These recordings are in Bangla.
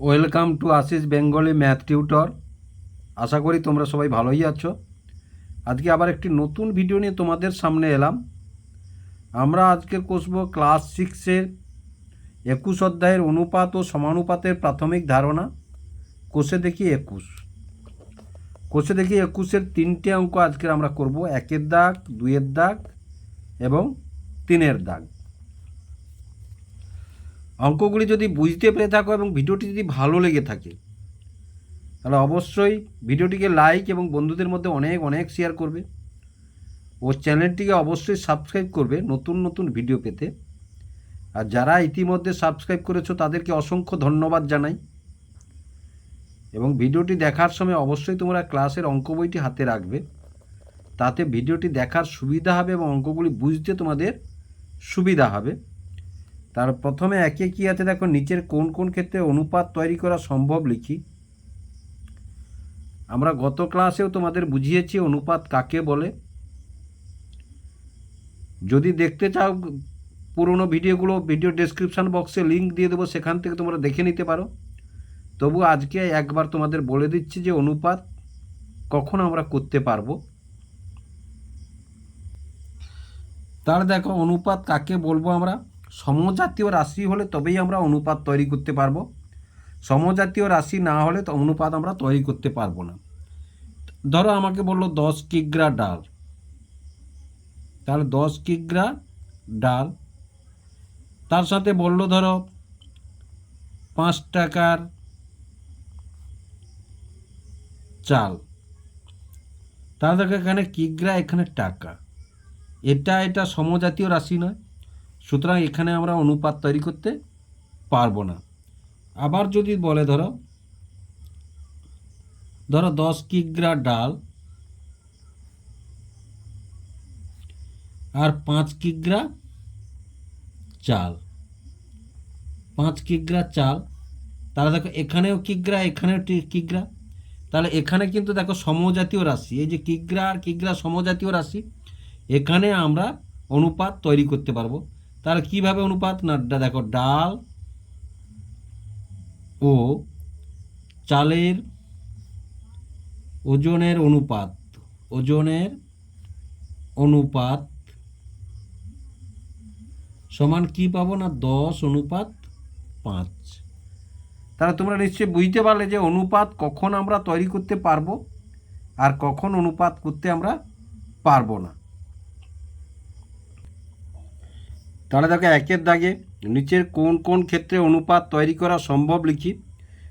Welcome to Ashis Bengali math tutor আশা করি তোমরা সবাই ভালোই আছো। আজকে আবার একটি নতুন ভিডিও নিয়ে তোমাদের সামনে এলাম। আমরা আজকে কষব ক্লাস সিক্সের একুশ অধ্যায়ের অনুপাত ও সমানুপাতের প্রাথমিক ধারণা। কোষে দেখি একুশ। কোষে দেখি একুশের তিনটে অঙ্ক আজকে আমরা করব। একের দাগ, দুইয়ের দাগ এবং তিনের দাগ। অঙ্কগুলি যদি বুঝতে পেরে থাকো এবং ভিডিওটি যদি ভালো লেগে থাকে, তাহলে অবশ্যই ভিডিওটিকে লাইক এবং বন্ধুদের মধ্যে অনেক অনেক শেয়ার করবে ও চ্যানেলটিকে অবশ্যই সাবস্ক্রাইব করবে নতুন নতুন ভিডিও পেতে। আর যারা ইতিমধ্যে সাবস্ক্রাইব করেছ, তাদেরকে অসংখ্য ধন্যবাদ জানাই। এবং ভিডিওটি দেখার সময় অবশ্যই তোমরা ক্লাসের অঙ্ক বইটি হাতে রাখবে। তাতে ভিডিওটি দেখার সুবিধা হবে এবং অঙ্কগুলি বুঝতে তোমাদের সুবিধা হবে। তার প্রথমে একে কি আছে দেখো, নিচের কোন কোন ক্ষেত্রে অনুপাত তৈরি করা সম্ভব লিখি। আমরা গত ক্লাসেও তোমাদের বুঝিয়েছি অনুপাত কাকে বলে। যদি দেখতে চাও, পুরনো ভিডিওগুলো ভিডিও ডেসক্রিপশান বক্সে লিঙ্ক দিয়ে দেবো, সেখান থেকে তোমরা দেখে নিতে পারো। তবু আজকে একবার তোমাদের বলে দিচ্ছি যে অনুপাত কখন আমরা করতে পারব। তার দেখো, অনুপাত কাকে বলব আমরা? সমজাতীয় রাশি হলে তবেই আমরা অনুপাত তৈরি করতে পারব। সমজাতীয় রাশি না হলে তো অনুপাত আমরা তৈরি করতে পারব না। ধরো আমাকে বলল দশ কিগ্রা ডাল। তাহলে দশ কিগ্রা ডাল। তার সাথে বলল ধরো পাঁচ টাকার চাল। তাহলে এখানে কিগ্রা, এখানে টাকা। এটা এটা সমজাতীয় রাশি নয়। সুতরাং এখানে আমরা অনুপাত তৈরি করতে পারব না। আবার যদি বলে ধরো ধরো দশ কিগ্রা ডাল আর পাঁচ কিগ্রা চাল। পাঁচ কিগ্রা চাল, তাহলে দেখো এখানেও কিগ্রা এখানেও কিগ্রা। তাহলে এখানে কিন্তু দেখো সমজাতীয় রাশি, এই যে কিগ্রা আর কিগ্রা সমজাতীয় রাশি, এখানে আমরা অনুপাত তৈরি করতে পারব। তাহলে কীভাবে অনুপাত? না, দেখো, ডাল ও চালের ওজনের অনুপাত ওজনের অনুপাত সমান কি পাবো? না, দশ অনুপাত পাঁচ। তাহলে তোমরা নিশ্চয়ই বুঝতে পারলে যে অনুপাত কখন আমরা তৈরি করতে পারব আর কখন অনুপাত করতে আমরা পারব না। তাহলে দেখো একের দাগে নিচের কোন কোন ক্ষেত্রে অনুপাত তৈরি করা সম্ভব লিখি।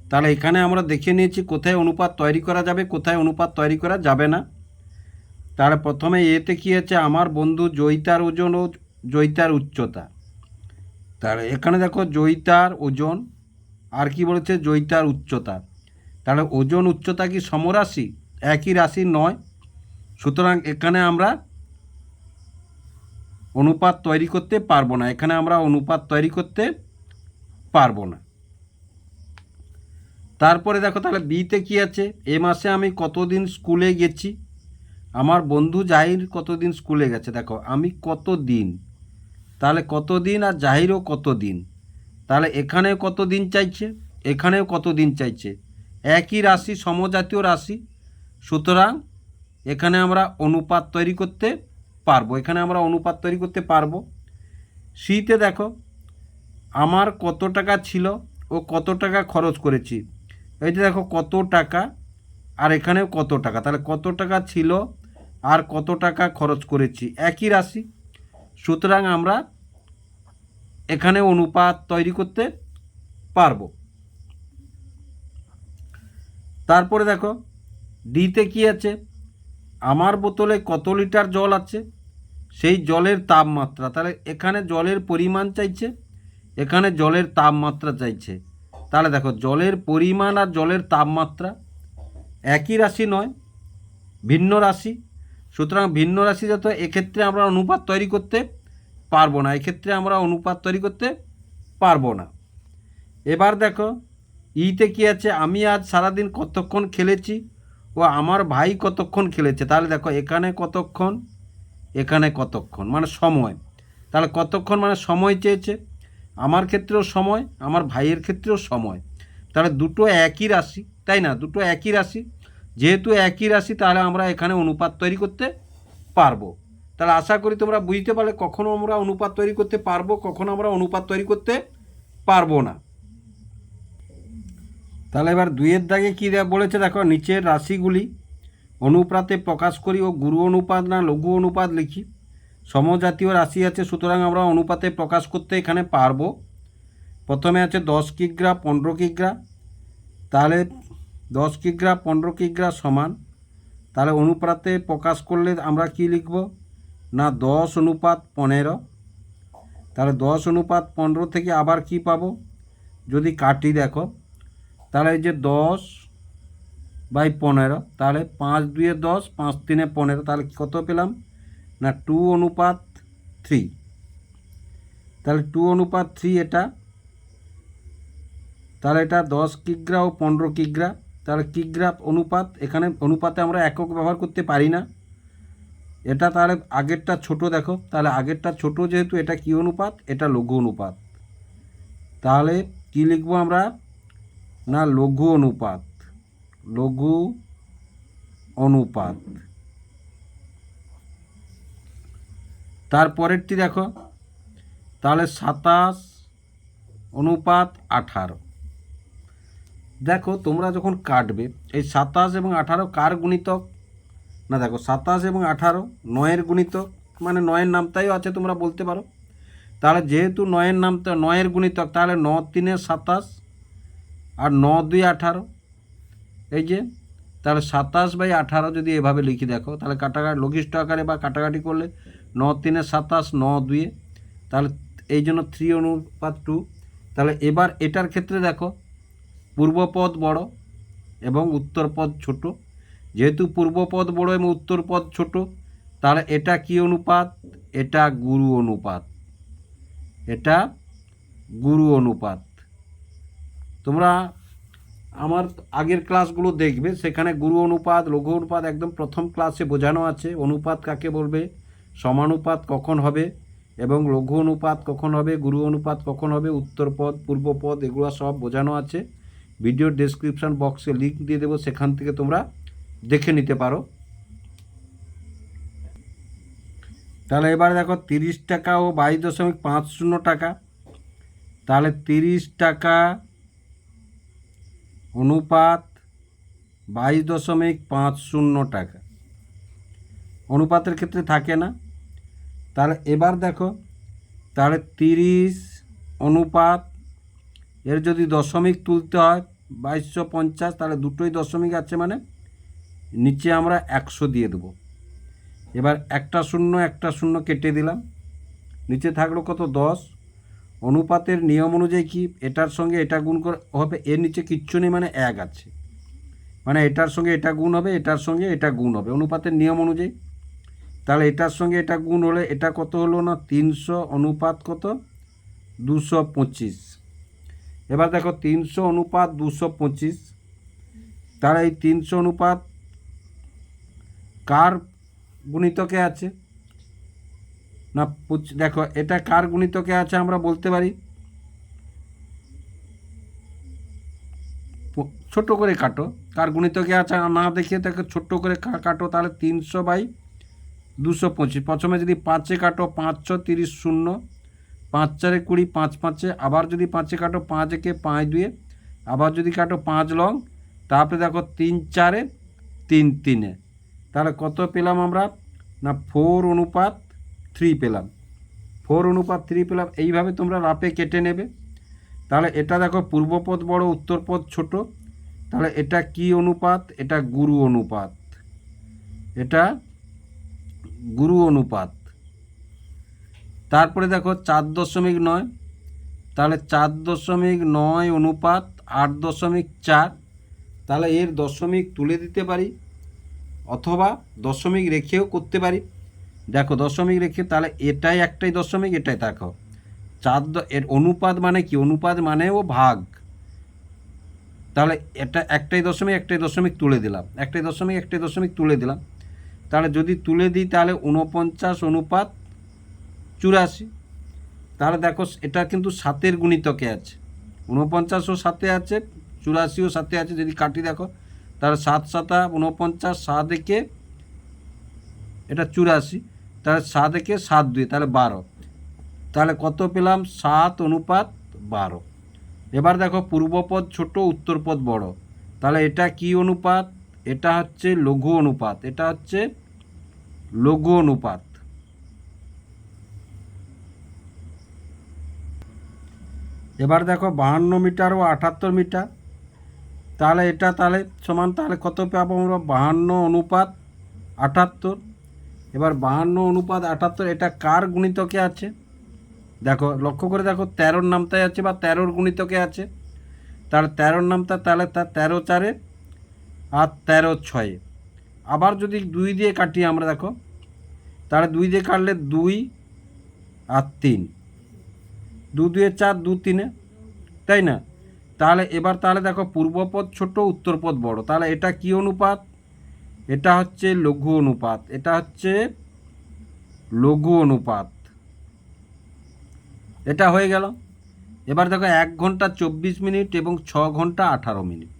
তাহলে এখানে আমরা দেখে নিয়েছি কোথায় অনুপাত তৈরি করা যাবে, কোথায় অনুপাত তৈরি করা যাবে না। তার প্রথমে এতে কী আছে? আমার বন্ধু জয়িতার ওজন ও জয়িতার উচ্চতা। তাহলে এখানে দেখো জয়িতার ওজন, আর কি বলেছে? জয়িতার উচ্চতা। তাহলে ওজন উচ্চতা কি সমরাশি? একই রাশি নয়। সুতরাং এখানে আমরা অনুপাত তৈরি করতে পারব না। এখানে আমরা অনুপাত তৈরি করতে পারব না। তারপরে দেখো তাহলে বিতে কি আছে? এ মাসে আমি কতদিন স্কুলে গেছি? আমার বন্ধু জাহির কতদিন স্কুলে গেছে? দেখো, আমি কত দিন তাহলে কত দিন আর জাহিরও কত দিন তাহলে এখানেও কত দিন চাইছে? এখানেও কত দিন চাইছে? একই রাশি, সমজাতীয় রাশি। সুতরাং এখানে আমরা অনুপাত তৈরি করতে পারব। এখানে আমরা অনুপাত তৈরি করতে পারব। সিতে দেখো, আমার কত টাকা ছিল ও কত টাকা খরচ করেছি। এই যে দেখো, কত টাকা আর এখানেও কত টাকা। তাহলে কত টাকা ছিল আর কত টাকা খরচ করেছি? একই রাশি। সুতরাং আমরা এখানে অনুপাত তৈরি করতে পারব। তারপরে দেখো ডিতে কি আছে? আমার বোতলে কত লিটার জল আছে? সেই জলের তাপমাত্রা। তাহলে এখানে জলের পরিমাণ চাইছে, এখানে জলের তাপমাত্রা চাইছে। তাহলে দেখো, জলের পরিমাণ আর জলের তাপমাত্রা একই রাশি নয়, ভিন্ন রাশি। সুতরাং ভিন্ন রাশি যত, এক্ষেত্রে আমরা অনুপাত তৈরি করতে পারব না। এক্ষেত্রে আমরা অনুপাত তৈরি করতে পারব না। এবার দেখো, ইতে কি আছে? আমি আজ সারাদিন কতক্ষণ খেলেছি? ও আমার ভাই কতক্ষণ খেলেছে? তাহলে দেখো, এখানে কতক্ষণ? এখানে কতক্ষণ? মানে সময়। তাহলে কতক্ষণ মানে সময় চেয়েছে? আমার ক্ষেত্রেও সময়, আমার ভাইয়ের ক্ষেত্রেও সময়। তাহলে দুটো একই রাশি, তাই না? দুটো একই রাশি। যেহেতু একই রাশি, তাহলে আমরা এখানে অনুপাত তৈরি করতে পারব। তাহলে আশা করি তোমরা বুঝতে পারলে কখনো আমরা অনুপাত তৈরি করতে পারব, কখনো আমরা অনুপাত তৈরি করতে পারব না। তাহলে এবার দুইয়ের দাগে কী বলেছে দেখো, নিচের রাশিগুলি অনুপাতে প্রকাশ করি ও গুরু অনুপাত না লঘু অনুপাত লিখি। সমজাতীয় রাশি আছে, সুতরাং আমরা অনুপাতে প্রকাশ করতে এখানে পারব। প্রথমে আছে দশ কিগ্রা, পনেরো কিগ্রা। তাহলে দশ কিগ্রা, পনেরো কিগ্রা সমান। তাহলে অনুপাতে প্রকাশ করলে আমরা কি লিখব? না, দশ অনুপাত পনেরো। তাহলে দশ অনুপাত পনেরো থেকে আবার কি পাবো? যদি কাটি দেখো তাহলে এই যে দশ বাই পনেরো, তাহলে পাঁচ দুয়ে দশ, পাঁচ তিনে পনেরো, তাহলে কত পেলাম? না, টু অনুপাত থ্রি। তাহলে টু অনুপাত থ্রি এটা। তাহলে এটা দশ কিগ্রা ও পনেরো কিগ্রা। তাহলে কিগ্রা অনুপাত, এখানে অনুপাতে আমরা একক ব্যবহার করতে পারি না। এটা তাহলে আগেরটা ছোট দেখো। তাহলে আগেরটা ছোট যেহেতু এটা কি অনুপাত? এটা লঘু অনুপাত। তাহলে কি লিখব আমরা? না লঘু অনুপাত লঘু অনুপাত। তারপরেরটি দেখো, তাহলে সাতাশ অনুপাত আঠারো। দেখো, তোমরা যখন কাটবে, এই সাতাশ এবং আঠারো কার গুণিতক? না দেখো, সাতাশ এবং আঠারো নয়ের গুণিতক মানে নয়ের নামটাইও আছে, তোমরা বলতে পারো। তাহলে যেহেতু নয়ের নামটা নয়ের গুণিতক, তাহলে ন তিনে সাতাশ আর ন দুই আঠারো। এই যে, তাহলে সাতাশ বাই আঠারো যদি এভাবে লিখি দেখো, তাহলে কাটাকাটি লঘিষ্ঠ আকারে বা কাটাকাটি করলে ন তিনে সাতাশ, ন দুয়ে, তাহলে এই জন্য থ্রি অনুপাত টু। তাহলে এবার এটার ক্ষেত্রে দেখো পূর্বপদ বড় এবং উত্তরপদ ছোট। যেহেতু পূর্বপদ বড় এবং উত্তরপদ ছোট, তাহলে এটা কি অনুপাত? এটা গুরু অনুপাত। এটা গুরু অনুপাত। তোমরা আমার আগের ক্লাসগুলো দেখবে, সেখানে গুরু অনুপাত, লঘু অনুপাত একদম প্রথম ক্লাসে বোঝানো আছে, অনুপাত কাকে বলবে, সমানুপাত কখন হবে, এবং লঘু অনুপাত কখন হবে, গুরু অনুপাত কখন হবে উত্তরপদ পূর্বপদ এগুলো সব বোঝানো আছে। ভিডিও ডেসক্রিপশন বক্সে লিঙ্ক দিয়ে দেবো, সেখান থেকে তোমরা দেখে নিতে পারো। তাহলে এবার দেখো, তিরিশ টাকা ও বাইশ দশমিক পাঁচ শূন্য টাকা। তাহলে তিরিশ টাকা অনুপাত বাইশ দশমিক পাঁচ শূন্য টাকা। অনুপাতের ক্ষেত্রে থাকে না। তাহলে এবার দেখো, তাহলে তিরিশ অনুপাত, এর যদি দশমিক তুলতে হয় বাইশশো পঞ্চাশ, তাহলে দুটোই দশমিক আছে মানে নিচে আমরা একশো দিয়ে দেবো। এবার একটা শূন্য একটা শূন্য কেটে দিলাম। নিচে থাকল কত? দশ। অনুপাতের নিয়ম অনুযায়ী কি এটার সঙ্গে এটা গুণ করে, হবে, এর নিচে কিচ্ছু নেই মানে এক আছে। মানে এটার সঙ্গে এটা গুণ হবে, এটার সঙ্গে এটা গুণ হবে, অনুপাতের নিয়ম অনুযায়ী। তাহলে এটার সঙ্গে এটা গুণ হলে এটা কত হলো না? তিনশো অনুপাত কত? দুশো পঁচিশ। এবার দেখো, তিনশো অনুপাত, দুশো পঁচিশ। তাহলে এই তিনশো অনুপাত কার গুণিতকে আছে? না দেখো, এটা কার গুণিতকে আছে আমরা বলতে পারি? ছোট করে কাটো। কার গুণিতকে আছে না দেখিয়ে তাকে ছোট্ট করে কাটো, তাহলে তিনশো বাই দুশো পঁচিশ। প্রথমে যদি পাঁচে কাটো, পাঁচশো তিরিশ শূন্য। পাঁচ চারে কুড়ি, পাঁচ পাঁচে। আবার যদি পাঁচে কাটো, পাঁচ একে পাঁচ দুয়ে। আবার যদি কাটো পাঁচ লং তারপরে দেখো তিন চারে তিন তিনে। তাহলে কত পেলাম আমরা? না, ফোর অনুপাত থ্রি পেলাম। ফোর অনুপাত থ্রি পেলাম, এইভাবে তোমরা রাপে কেটে নেবে। তাহলে এটা দেখো, পূর্বপদ বড়, উত্তরপদ ছোট। তাহলে এটা কি অনুপাত? এটা গুরু অনুপাত। এটা গুরু অনুপাত। তারপরে দেখো, চার দশমিক নয়। তাহলে চার দশমিক নয় অনুপাত, আট দশমিক চার। তাহলে এর দশমিক তুলে দিতে পারি, অথবা দশমিক রেখেও করতে পারি। দেখো দশমিক রেখে তাহলে এটাই একটাই দশমিক, এটাই দেখো। চার এর অনুপাত মানে কি? অনুপাত মানেও ভাগ। তাহলে এটা একটাই দশমিক একটাই দশমিক তুলে দিলাম। একটাই দশমিক একটাই দশমিক তুলে দিলাম। তাহলে যদি তুলে দিই তাহলে উনপঞ্চাশ অনুপাত চুরাশি। তাহলে দেখো এটা কিন্তু সাতের গুণিতকে আছে। উনপঞ্চাশ সাথে আছে, চুরাশিও সাথে আছে। যদি কাটি দেখো, তাহলে সাত সাতা উনপঞ্চাশ সাত একে এটা চুরাশি। তাহলে সাত একে সাত দুই, তাহলে বারো। তাহলে কত পেলাম? সাত অনুপাত বারো। এবার দেখো পূর্বপদ ছোট, উত্তরপদ বড়। তাহলে এটা কি অনুপাত? এটা হচ্ছে লঘু অনুপাত। এটা হচ্ছে লঘু অনুপাত। এবার দেখো বাহান্ন মিটার ও আটাত্তর মিটার। তাহলে এটা তাহলে সমান, তাহলে কত পাবো আমরা? বাহান্ন অনুপাত আটাত্তর। এবার বাহান্ন অনুপাত আটাত্তর, এটা কার গুণিতকে আছে? দেখো, লক্ষ্য করে দেখো, তেরোর নামতায় আছে বা তেরোর গুণিতকে আছে। তাহলে তেরোর নামতা তাহলে তার তেরো চারে আর তেরো ছয়ে। আবার যদি দুই দিয়ে কাটি আমরা দেখো, তাহলে দুই দিয়ে কাটলে দুই আর তিন। দু দুয়ে চার, দু তিনে, তাই না? তাহলে এবার তাহলে দেখো, পূর্বপদ ছোট, উত্তরপদ বড়। তাহলে এটা কি অনুপাত? এটা হচ্ছে লঘু অনুপাত, এটা হচ্ছে লঘু অনুপাত। এটা হয়ে গেল। এবার দেখো এক ঘণ্টা চব্বিশ মিনিট এবং ছ ঘণ্টা আঠারো মিনিট।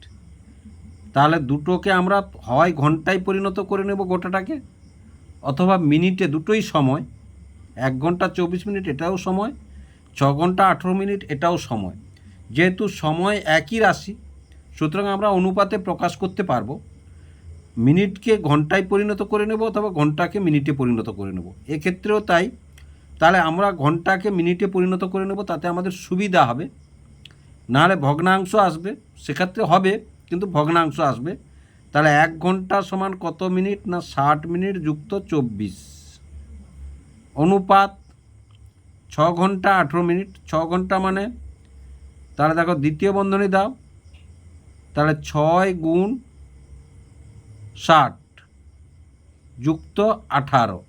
তাহলে দুটোকে আমরা হয় ঘন্টায় পরিণত করে নেব গোটাটাকে, অথবা মিনিটে দুটোই সময়। এক ঘণ্টা চব্বিশ মিনিট এটাও সময়, ছ ঘণ্টা আঠেরো মিনিট এটাও সময়। যেহেতু সময় একই রাশি, সুতরাং আমরা অনুপাতে প্রকাশ করতে পারব। মিনিটকে ঘন্টায় পরিণত করে নেব অথবা ঘন্টাকে মিনিটে পরিণত করে নেব। এক্ষেত্রেও তাই। তাহলে আমরা ঘন্টাকে মিনিটে পরিণত করে নেব, তাতে আমাদের সুবিধা হবে। নাহলে ভগ্নাংশ আসবে, সেক্ষেত্রে হবে, কিন্তু ভগ্নাংশ আসবে। তাহলে এক ঘণ্টা সমান কত মিনিট না ষাট মিনিট যুক্ত চব্বিশ? অনুপাত ছ ঘণ্টা আঠেরো মিনিট। ছ ঘণ্টা মানে তাহলে দেখো দ্বিতীয় বন্ধনী দাও। তাহলে ছয় গুণ ষাট যুক্ত আঠারো।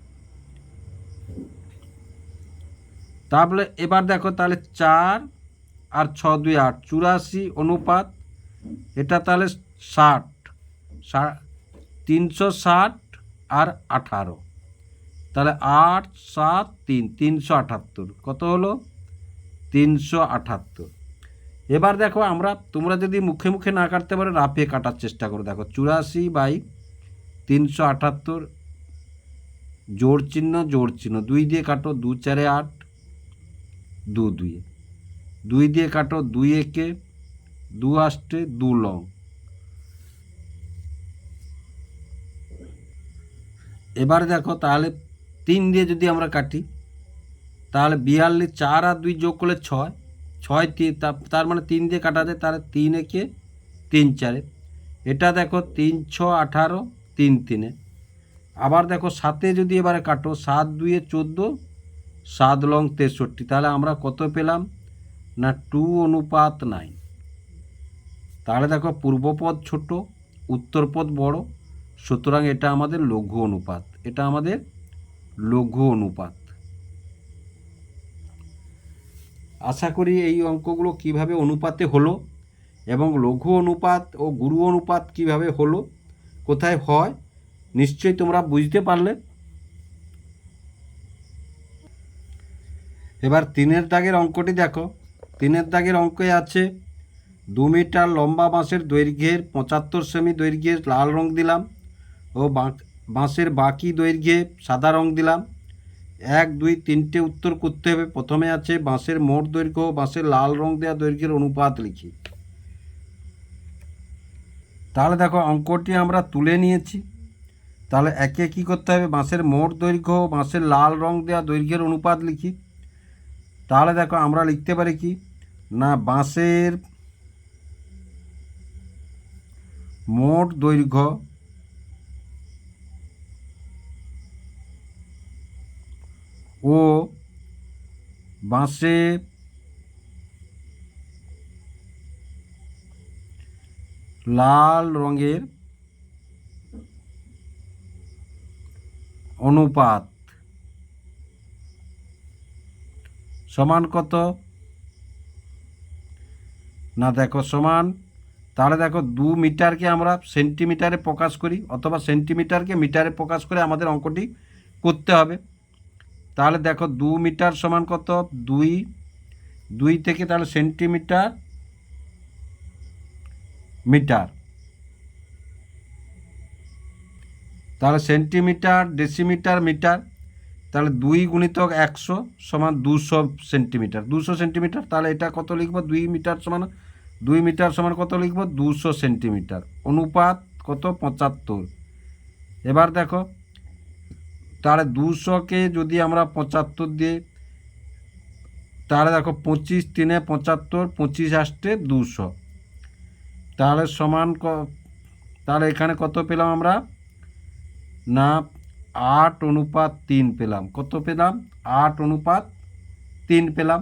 তাহলে এবার দেখো তাহলে চার আর ছ দুই আট, চুরাশি অনুপাত, এটা তাহলে ষাট। তিনশো ষাট আর আঠারো। তাহলে আট, সাত, তিন, তিনশো আটাত্তর কত হলো? তিনশো আটাত্তর এবার দেখো আমরা, তোমরা যদি মুখে মুখে না কাটতে পারো রাফে কাটার চেষ্টা করো। দেখো, চুরাশি বাই তিনশো আটাত্তর জোড় চিহ্ন জোড় চিহ্ন। দুই দিয়ে কাটো, দু চারে আট, দু দুয়ে দুই দিয়ে কাটো, দুই একে, দু আষ্টে দু লং। এবার দেখো তাহলে তিন দিয়ে যদি আমরা কাটি, তাহলে বিয়াল্লিশ, চার আর দুই যোগ করলে ছয়। ছয় তিন তার মানে তিন দিয়ে কাটা যায়, তাহলে তিন একে তিন চারে। এটা দেখো তিন ছ আঠারো তিন তিনে। আবার দেখো সাতে যদি এবারে কাটো, সাত দুইয়ে চোদ্দ, সাত লং তেষট্টি, তাহলে আমরা কত পেলাম? না টু অনুপাত নাইন। তাহলে দেখো পূর্বপদ ছোট, উত্তরপদ বড়, সুতরাং এটা আমাদের লঘু অনুপাত, এটা আমাদের লঘু অনুপাত। আশা করি এই অঙ্কগুলো কীভাবে অনুপাতে হলো এবং লঘু অনুপাত ও গুরু অনুপাত কীভাবে হলো কোথায় হয়, নিশ্চয়ই তোমরা বুঝতে পারলে। এবার তিনের দাগের অঙ্কটি দেখো। তিনের দাগের অঙ্কে আছে, দু মিটার লম্বা বাঁশের দৈর্ঘ্যের পঁচাত্তর সেমি দৈর্ঘ্যের লাল রং দিলাম ও বাঁশের বাকি দৈর্ঘ্যে সাদা রং দিলাম। এক, দুই, তিনটে উত্তর করতে হবে। প্রথমে আছে বাঁশের মোট দৈর্ঘ্য বাঁশের লাল রং দেওয়া দৈর্ঘ্যের অনুপাত লিখি। তাহলে দেখো অঙ্কটি আমরা তুলে নিয়েছি। তাহলে একে কী করতে হবে? বাঁশের মোট দৈর্ঘ্য, বাঁশের লাল রং দেওয়া দৈর্ঘ্যের অনুপাত লিখি। তাহলে দেখো আমরা লিখতে পারি কি? না, বাঁশের মোট দৈর্ঘ্য ও বাঁশে লাল রঙের অনুপাত সমান কত? না দেখো সমান। তাহলে দেখো দু মিটারকে আমরা সেন্টিমিটারে প্রকাশ করি অথবা সেন্টিমিটারকে মিটারে প্রকাশ করে আমাদের অঙ্কটি করতে হবে। তাহলে দেখো দু মিটার সমান কত? দুই। দুই থেকে তাহলে সেন্টিমিটার মিটার। তাহলে সেন্টিমিটার, ডেসিমিটার, মিটার, তাহলে দুই গুণিতক একশো সমান দুশো সেন্টিমিটার। দুশো সেন্টিমিটার, তাহলে এটা কত লিখব? দুই মিটার সমান, দুই মিটার সমান কত লিখব? দুশো সেন্টিমিটার। অনুপাত কত? পঁচাত্তর। এবার দেখো, তাহলে দুশোকে যদি আমরা পঁচাত্তর দিয়ে তাহলে দেখো পঁচিশ তিনে পঁচাত্তর, পঁচিশ আসতে দুশো। তাহলে সমান ক, তাহলে এখানে কত পেলাম আমরা? না, আট অনুপাত তিন পেলাম। কত পেলাম? আট অনুপাত তিন পেলাম।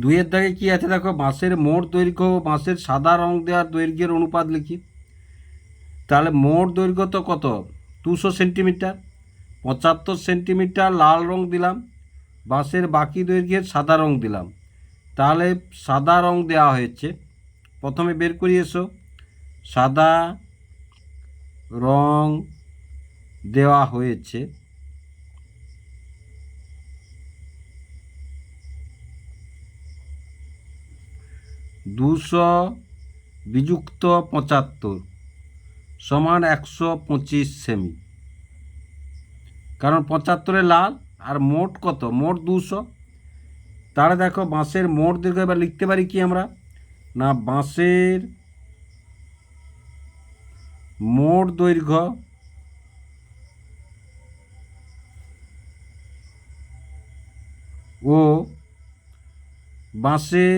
দুইয়ের দাগে কি আছে দেখো? বাঁশের মোট দৈর্ঘ্য বাঁশের সাদা রং দেওয়ার দৈর্ঘ্যের অনুপাত লিখি। তাহলে মোট দৈর্ঘ্য তো কত? দুশো সেন্টিমিটার। পঁচাত্তর সেন্টিমিটার লাল রং দিলাম। বাঁশের বাকি দৈর্ঘ্যের সাদা রং দিলাম। তাহলে সাদা রং দেওয়া হয়েছে। প্রথমে বের করি এসো। সাদা রং দেওয়া হয়েছে। দুশো বিযুক্ত পঁচাত্তর সমান একশো পঁচিশ সেমি। কারণ পঁচাত্তরে লাল আর মোট কত? মোট দুশো। তাহলে দেখো বাঁশের মোট দীর্ঘ এবার লিখতে পারি কি আমরা? না, বাঁশের মোট দৈর্ঘ্য ও বাঁশে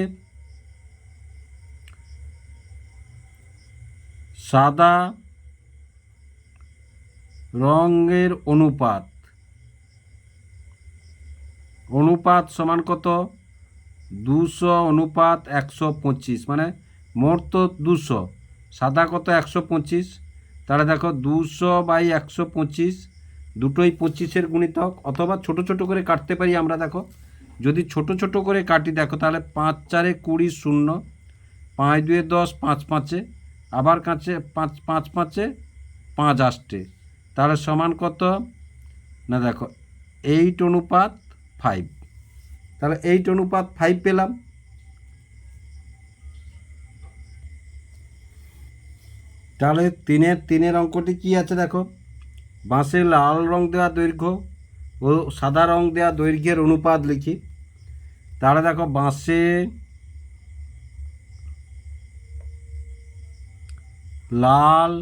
সাদা রঙের অনুপাত। অনুপাত সমান কত? দুশো অনুপাত একশো পঁচিশ মানে মোট তো দুশো, সাদা কত একশো পঁচিশ? তাহলে দেখো দুশো বাই একশো পঁচিশ, দুটোই পঁচিশের গুণিতক, অথবা ছোট ছোট করে কাটতে পারি আমরা, দেখো। যদি ছোট ছোট করে কাটি, দেখো, তাহলে পাঁচ চারে কুড়ি শূন্য, পাঁচ দুয়ে দশ, পাঁচ পাঁচে, আবার কাছে পাঁচ পাঁচ পাঁচে পাঁচ আসতে তাহলে সমান কত? না, দেখো, এইট অনুপাত ফাইভ তাহলে এইট অনুপাত ফাইভ পেলাম। তাহলে তিনের তিনের অঙ্কটি কি আছে দেখো? বাঁশের লাল রং দেওয়া দৈর্ঘ্য ও সাদা রং দেওয়া দৈর্ঘ্যের অনুপাত লিখি। তাহলে দেখো বাঁশে লাল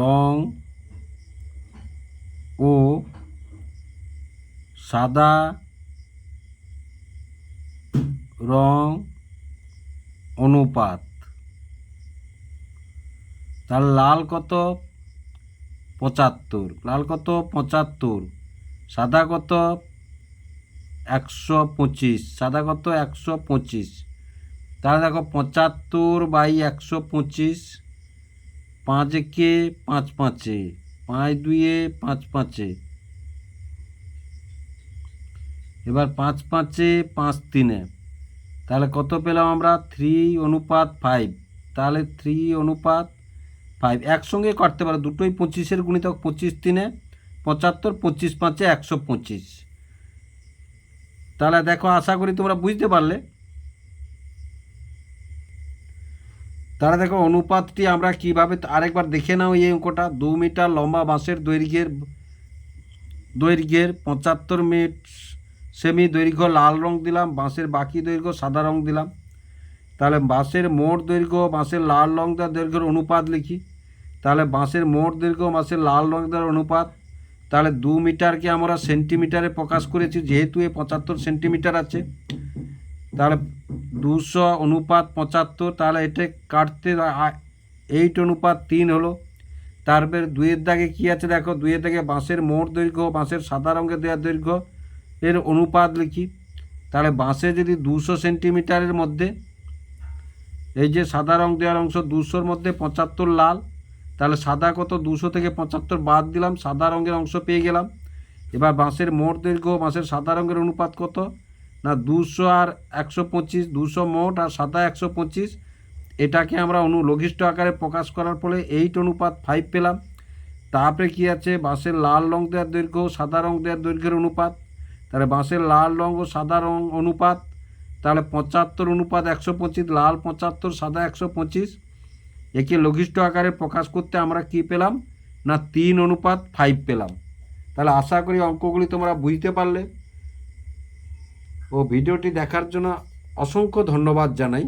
রং ও সাদা রং অনুপাত। তার লাল কত? পঁচাত্তর। লাল কত? পঁচাত্তর। সাদা কত? একশো পঁচিশ। সাদা কত? একশো পঁচিশ। তাহলে দেখো পঁচাত্তর বাই একশো পঁচিশ, পাঁচ একে পাঁচ পাঁচে, পাঁচ দুইয়ে পাঁচ পাঁচে। এবার পাঁচ পাঁচে পাঁচ তিনে। তাহলে কত পেলাম আমরা? থ্রি অনুপাত ফাইভ তাহলে থ্রি অনুপাত ফাইভ একসঙ্গে কাটতে পারো, দুটোই পঁচিশের গুণিতক পঁচিশ তিনে, পঁচাত্তর, পঁচিশ পাঁচে একশো পঁচিশ। তাহলে দেখো, আশা করি তোমরা বুঝতে পারলে। তাহলে দেখো, অনুপাতটি আমরা কীভাবে আরেকবার দেখে নাও এই অঙ্কটা। দু মিটার লম্বা বাঁশের দৈর্ঘ্যের দৈর্ঘ্যের পঁচাত্তর মিট সেমি দৈর্ঘ্য লাল রং দিলাম, বাঁশের বাকি দৈর্ঘ্য সাদা রং দিলাম। তাহলে বাঁশের মোট দৈর্ঘ্য, বাঁশের লাল রং দেওয়ার দৈর্ঘ্যের অনুপাত লিখি। তাহলে বাঁশের মোট দৈর্ঘ্য, বাঁশের লাল রং দেওয়ার অনুপাত, তাহলে দু মিটারকে আমরা সেন্টিমিটারে প্রকাশ করেছি, যেহেতু এ পঁচাত্তর সেন্টিমিটার আছে। তাহলে দুশো অনুপাত পঁচাত্তর, তাহলে এটা কাটতে এইট অনুপাত তিন হলো। তারপরে দুইয়ের দাগে কী আছে দেখো? দুইয়ের দাগে বাঁশের মোট দৈর্ঘ্য, বাঁশের সাদা রঙের দেওয়ার দৈর্ঘ্য এর অনুপাত লিখি। তাহলে বাঁশে যদি দুশো সেন্টিমিটারের মধ্যে, এই যে সাদা রং দেওয়ার অংশ দুশোর মধ্যে পঁচাত্তর লাল, তাহলে সাদা কত? দুশো থেকে পঁচাত্তর বাদ দিলাম, সাদা রঙের অংশ পেয়ে গেলাম। এবার বাঁশের মোট দৈর্ঘ্য, বাঁশের সাদা রঙের অনুপাত কত? না, দুশো আর একশো পঁচিশ, দুশো মোট আর সাদা একশো পঁচিশ। এটাকে আমরা অনু লঘিষ্ঠ আকারে প্রকাশ করার ফলে এইট অনুপাত ফাইভ পেলাম। তারপরে কি আছে? বাঁশের লাল রং দেওয়ার দৈর্ঘ্য, সাদা রং দেওয়ার দৈর্ঘ্যের অনুপাত। তাহলে বাঁশের লাল রং ও সাদা রং অনুপাত, তাহলে পঁচাত্তর অনুপাত একশো পঁচিশ, লাল পঁচাত্তর, সাদা একশো পঁচিশ। একে লঘিষ্ঠ আকারে প্রকাশ করতে আমরা কি পেলাম? না, তিন অনুপাত ফাইভ পেলাম। তাহলে আশা করি অঙ্কগুলি তোমরা বুঝতে পারলে। ও ভিডিওটি দেখার জন্য অসংখ্য ধন্যবাদ জানাই।